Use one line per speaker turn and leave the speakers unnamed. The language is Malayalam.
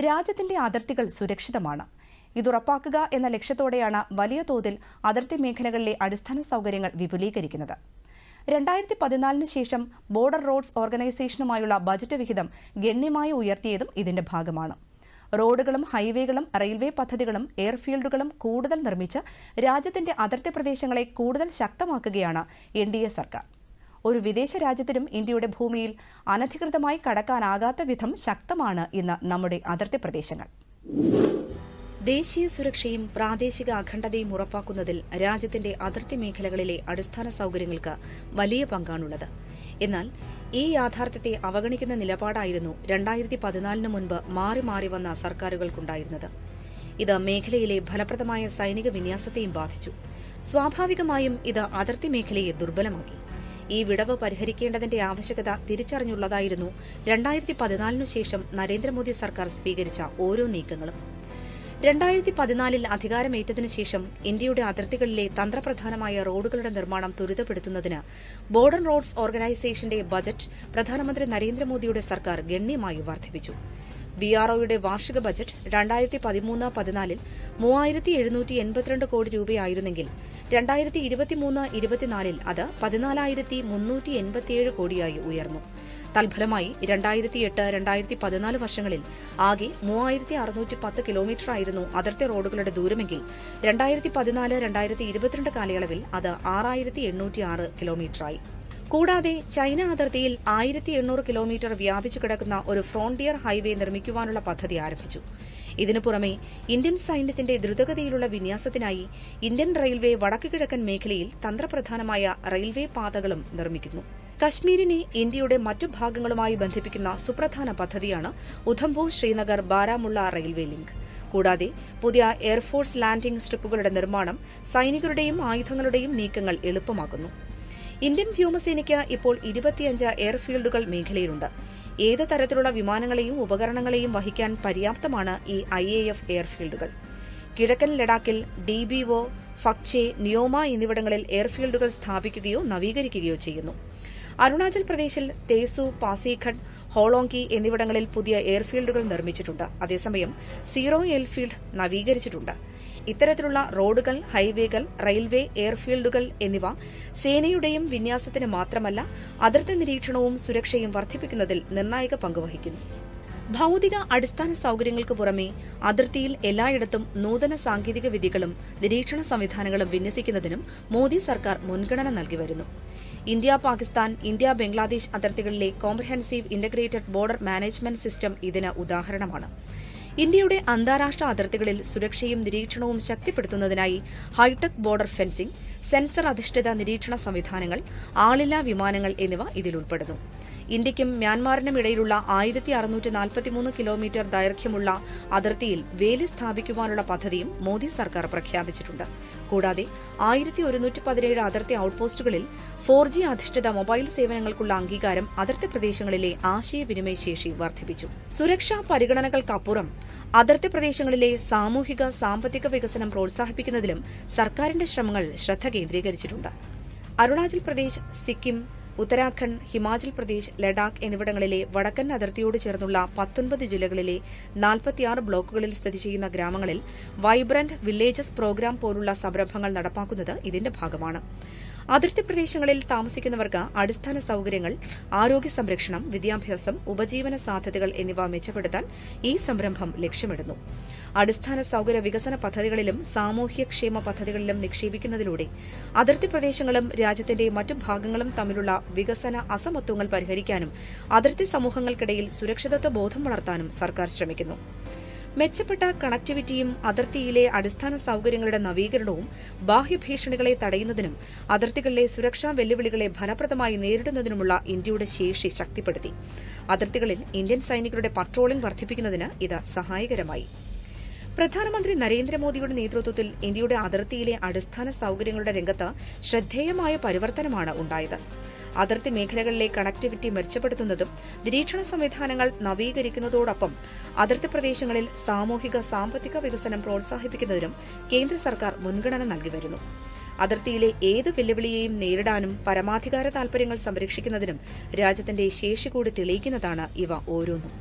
രാജ്യത്തിന്റെ അതിർത്തികൾ സുരക്ഷിതമാണ്. ഇതുറപ്പാക്കുക എന്ന ലക്ഷ്യത്തോടെയാണ് വലിയ തോതിൽ അതിർത്തി മേഖലകളിലെ അടിസ്ഥാന സൗകര്യങ്ങൾ വിപുലീകരിക്കുന്നത്. രണ്ടായിരത്തി പതിനാലിന് ശേഷം ബോർഡർ റോഡ്സ് ഓർഗനൈസേഷനുമായുള്ള ബജറ്റ് വിഹിതം ഗണ്യമായി ഉയർത്തിയതും ഇതിന്റെ ഭാഗമാണ്. റോഡുകളും ഹൈവേകളും റെയിൽവേ പദ്ധതികളും എയർഫീൽഡുകളും കൂടുതൽ നിർമ്മിച്ച് രാജ്യത്തിന്റെ അതിർത്തി പ്രദേശങ്ങളെ കൂടുതൽ ശക്തമാക്കുകയാണ് എൻ സർക്കാർ. ഒരു വിദേശ രാജ്യത്തിനും ഇന്ത്യയുടെ ഭൂമിയിൽ അനധികൃതമായി കടക്കാനാകാത്ത വിധം ശക്തമാണ് ഇന്ന് നമ്മുടെ അതിർത്തി പ്രദേശങ്ങൾ. ദേശീയ സുരക്ഷയും പ്രാദേശിക അഖണ്ഡതയും ഉറപ്പാക്കുന്നതിൽ രാജ്യത്തിന്റെ അതിർത്തി മേഖലകളിലെ അടിസ്ഥാന സൌകര്യങ്ങൾക്ക് വലിയ പങ്കാണുള്ളത്. എന്നാൽ ഈ യാഥാർത്ഥ്യത്തെ അവഗണിക്കുന്ന നിലപാടായിരുന്നു രണ്ടായിരത്തി പതിനാലിന് മുൻപ് മാറി മാറി വന്ന സർക്കാരുകൾക്കുണ്ടായിരുന്നത്. ഇത് മേഖലയിലെ ഫലപ്രദമായ സൈനിക വിന്യാസത്തെയും ബാധിച്ചു. സ്വാഭാവികമായും ഇത് അതിർത്തി മേഖലയെ ദുർബലമാക്കി. ഈ വിടവ് പരിഹരിക്കേണ്ടതിന്റെ ആവശ്യകത തിരിച്ചറിഞ്ഞുള്ളതായിരുന്നു. രണ്ടായിരത്തി പതിനാലിനു ശേഷം നരേന്ദ്രമോദി സർക്കാർ സ്വീകരിച്ച ഓരോ നീക്കങ്ങളും. രണ്ടായിരത്തി പതിനാലിൽ അധികാരമേറ്റതിനു ശേഷം ഇന്ത്യയുടെ അതിർത്തികളിലെ തന്ത്രപ്രധാനമായ റോഡുകളുടെ നിർമ്മാണം ത്വരിതപ്പെടുത്തുന്നതിന് ബോർഡർ റോഡ്സ് ഓർഗനൈസേഷന്റെ ബജറ്റ് പ്രധാനമന്ത്രി നരേന്ദ്രമോദിയുടെ സർക്കാർ ഗണ്യമായി വർദ്ധിപ്പിച്ചു. ബി ആർ ഒയുടെ വാർഷിക ബജറ്റ് രണ്ടായിരത്തി പതിമൂന്ന് പതിനാലിൽ മൂവായിരത്തി എഴുന്നൂറ്റി എൺപത്തിരണ്ട് കോടി രൂപയായിരുന്നെങ്കിൽ രണ്ടായിരത്തി ഇരുപത്തിമൂന്ന് ഇരുപത്തിനാലിൽ അത് പതിനാലായിരത്തി മുന്നൂറ്റി എൺപത്തിയേഴ് കോടിയായി ഉയർന്നു. തൽഫലമായി രണ്ടായിരത്തി എട്ട് രണ്ടായിരത്തി പതിനാല് വർഷങ്ങളിൽ ആകെ മൂവായിരത്തി അറുന്നൂറ്റി പത്ത് കിലോമീറ്ററായിരുന്നു അതിർത്തി റോഡുകളുടെ ദൂരമെങ്കിൽ രണ്ടായിരത്തി പതിനാല് രണ്ടായിരത്തി ഇരുപത്തിരണ്ട് കാലയളവിൽ അത് ആറായിരത്തി എണ്ണൂറ്റി ആറ് കിലോമീറ്ററായി. കൂടാതെ ചൈന അതിർത്തിയിൽ ആയിരത്തി എണ്ണൂറ് കിലോമീറ്റർ വ്യാപിച്ചു കിടക്കുന്ന ഒരു ഫ്രോണ്ടിയർ ഹൈവേ നിർമ്മിക്കുവാനുള്ള പദ്ധതി ആരംഭിച്ചു. ഇതിനു പുറമെ ഇന്ത്യൻ സൈന്യത്തിന്റെ ദ്രുതഗതിയിലുള്ള വിന്യാസത്തിനായി ഇന്ത്യൻ റെയിൽവേ വടക്കു കിഴക്കൻ മേഖലയിൽ തന്ത്രപ്രധാനമായ റെയിൽവേ പാതകളും നിർമ്മിക്കുന്നു. കശ്മീരിനെ ഇന്ത്യയുടെ മറ്റു ഭാഗങ്ങളുമായി ബന്ധിപ്പിക്കുന്ന സുപ്രധാന പദ്ധതിയാണ് ഉധംപൂർ ശ്രീനഗർ ബാരാമുള്ള റെയിൽവേ ലിങ്ക്. കൂടാതെ പുതിയ എയർഫോഴ്സ് ലാൻഡിംഗ് സ്ട്രിപ്പുകളുടെ നിർമ്മാണം സൈനികരുടെയും ആയുധങ്ങളുടെയും നീക്കങ്ങൾ എളുപ്പമാക്കുന്നു. ഇന്ത്യൻ വ്യോമസേനയ്ക്ക് ഇപ്പോൾ ഇരുപത്തിയഞ്ച് എയർഫീൽഡുകൾ മേഖലയിലുണ്ട്. ഏത് തരത്തിലുള്ള വിമാനങ്ങളെയും ഉപകരണങ്ങളെയും വഹിക്കാൻ പര്യാപ്തമാണ് ഈ ഐ എ എഫ് എയർഫീൽഡുകൾ. കിഴക്കൻ ലഡാക്കിൽ D B O Fukche Nyoma എന്നിവിടങ്ങളിൽ എയർഫീൽഡുകൾ സ്ഥാപിക്കുകയോ നവീകരിക്കുകയോ ചെയ്യുന്നു. അരുണാചൽ പ്രദേശിൽ തേസു പാസിഘട്ട് ഹോളോങ്കി എന്നിവിടങ്ങളിൽ പുതിയ എയർഫീൽഡുകൾ നിർമ്മിച്ചിട്ടുണ്ട്. അതേസമയം സീറോ എയർഫീൽഡ് നവീകരിച്ചിട്ടുണ്ട്. ഇത്തരത്തിലുള്ള റോഡുകൾ ഹൈവേകൾ റെയിൽവേ എയർഫീൽഡുകൾ എന്നിവ സേനയുടെയും വിന്യാസത്തിന് മാത്രമല്ല അതിർത്തി നിരീക്ഷണവും സുരക്ഷയും വർദ്ധിപ്പിക്കുന്നതിൽ നിർണായക പങ്കുവഹിക്കുന്നു. ഭൌതിക അടിസ്ഥാന സൗകര്യങ്ങൾക്ക് പുറമെ അതിർത്തിയിൽ എല്ലായിടത്തും നൂതന സാങ്കേതിക വിദ്യകളും നിരീക്ഷണ സംവിധാനങ്ങളും വിന്യസിക്കുന്നതിനും മോദി സർക്കാർ മുൻഗണന നൽകി വരുന്നു. India Pakistan India Bangladesh അതിർത്തികളിലെ comprehensive integrated border management system ഇതിന് ഉദാഹരണമാണ്. ഇന്ത്യയുടെ അന്താരാഷ്ട്ര അതിർത്തികളിൽ സുരക്ഷയും നിരീക്ഷണവും ശക്തിപ്പെടുത്തുന്നതിനായി high tech border fencing sensor അധിഷ്ഠിത നിരീക്ഷണ സംവിധാനങ്ങൾ ആളില്ലാ വിമാനങ്ങൾ എന്നിവ ഇതിൽ ഉൾപ്പെടുന്നു. ഇന്ത്യയ്ക്കും മ്യാൻമാറിനും ഇടയിലുള്ള ആയിരത്തി അറുന്നൂറ്റി നാൽപ്പത്തിമൂന്ന് കിലോമീറ്റർ ദൈർഘ്യമുള്ള അതിർത്തിയിൽ വേലി സ്ഥാപിക്കുവാനുള്ള പദ്ധതിയും മോദി സർക്കാർ പ്രഖ്യാപിച്ചിട്ടുണ്ട്. കൂടാതെ ആയിരത്തി ഒരുന്നൂറ്റി പതിനേഴ് അതിർത്തി ഔട്ട്പോസ്റ്റുകളിൽ ഫോർ ജി അധിഷ്ഠിത മൊബൈൽ സേവനങ്ങൾക്കുള്ള അംഗീകാരം അതിർത്തി പ്രദേശങ്ങളിലെ ആശയവിനിമയ ശേഷി വർദ്ധിപ്പിച്ചു. സുരക്ഷാ പരിഗണനകൾക്കപ്പുറം അതിർത്തി പ്രദേശങ്ങളിലെ സാമൂഹിക സാമ്പത്തിക വികസനം പ്രോത്സാഹിപ്പിക്കുന്നതിലും സർക്കാരിന്റെ ശ്രമങ്ങൾ ശ്രദ്ധ കേന്ദ്രീകരിച്ചിട്ടുണ്ട്. അരുണാചൽ പ്രദേശ് സിക്കിം ഉത്തരാഖണ്ഡ് ഹിമാചൽ പ്രദേശ് ലഡാക്ക് എന്നിവിടങ്ങളിലെ വടക്കൻ അതിർത്തിയോട് ചേർന്നുള്ള പത്തൊൻപത് ജില്ലകളിലെ നാൽപ്പത്തിയാറ് ബ്ലോക്കുകളിൽ സ്ഥിതി ചെയ്യുന്ന ഗ്രാമങ്ങളിൽ വൈബ്രന്റ് വില്ലേജസ് പ്രോഗ്രാം പോലുള്ള സംരംഭങ്ങൾ നടപ്പാക്കുന്നത് ഇതിന്റെ ഭാഗമാണ്. അതിർത്തി പ്രദേശങ്ങളിൽ താമസിക്കുന്നവർക്ക് അടിസ്ഥാന സൌകര്യങ്ങൾ ആരോഗ്യ സംരക്ഷണം വിദ്യാഭ്യാസം ഉപജീവന സാധ്യതകൾ എന്നിവ മെച്ചപ്പെടുത്താൻ ഈ സംരംഭം ലക്ഷ്യമിടുന്നു. അടിസ്ഥാന സൌകര്യ വികസന പദ്ധതികളിലും സാമൂഹ്യക്ഷേമ പദ്ധതികളിലും നിക്ഷേപിക്കുന്നതിലൂടെ അതിർത്തി പ്രദേശങ്ങളും രാജ്യത്തിന്റെ മറ്റു ഭാഗങ്ങളും തമ്മിലുള്ള വികസന അസമത്വങ്ങൾ പരിഹരിക്കാനും അതിർത്തി സമൂഹങ്ങൾക്കിടയിൽ സുരക്ഷിതത്വ ബോധം വളർത്താനും സർക്കാർ ശ്രമിക്കുന്നു. മെച്ചപ്പെട്ട കണക്ടിവിറ്റിയും അതിർത്തിയിലെ അടിസ്ഥാന സൌകര്യങ്ങളുടെ നവീകരണവും ബാഹ്യഭീഷണികളെ തടയുന്നതിനും അതിർത്തികളിലെ സുരക്ഷാ വെല്ലുവിളികളെ ഫലപ്രദമായി നേരിടുന്നതിനുമുള്ള ഇന്ത്യയുടെ ശേഷി ശക്തിപ്പെടുത്തി. അതിർത്തികളിൽ ഇന്ത്യൻ സൈനികരുടെ പട്രോളിംഗ് വർദ്ധിപ്പിക്കുന്നതിന് ഇത് സഹായകരമായി. പ്രധാനമന്ത്രി നരേന്ദ്രമോദിയുടെ നേതൃത്വത്തിൽ ഇന്ത്യയുടെ അതിർത്തിയിലെ അടിസ്ഥാന സൌകര്യങ്ങളുടെ രംഗത്ത് ശ്രദ്ധേയമായ പരിവർത്തനമാണ് ഉണ്ടായത്. അതിർത്തി മേഖലകളിലെ കണക്ടിവിറ്റി മെച്ചപ്പെടുത്തുന്നതും നിരീക്ഷണ സംവിധാനങ്ങൾ നവീകരിക്കുന്നതോടൊപ്പം അതിർത്തി പ്രദേശങ്ങളിൽ സാമൂഹിക സാമ്പത്തിക വികസനം പ്രോത്സാഹിപ്പിക്കുന്നതിനും കേന്ദ്ര സർക്കാർ മുൻഗണന നൽകി വരുന്നു. അതിർത്തിയിലെ ഏത് വെല്ലുവിളിയെയും നേരിടാനും പരമാധികാര താൽപര്യങ്ങൾ സംരക്ഷിക്കുന്നതിനും രാജ്യത്തിന്റെ ശേഷി കൂടി തെളിയിക്കുന്നതാണ് ഇവ ഓരോന്നും.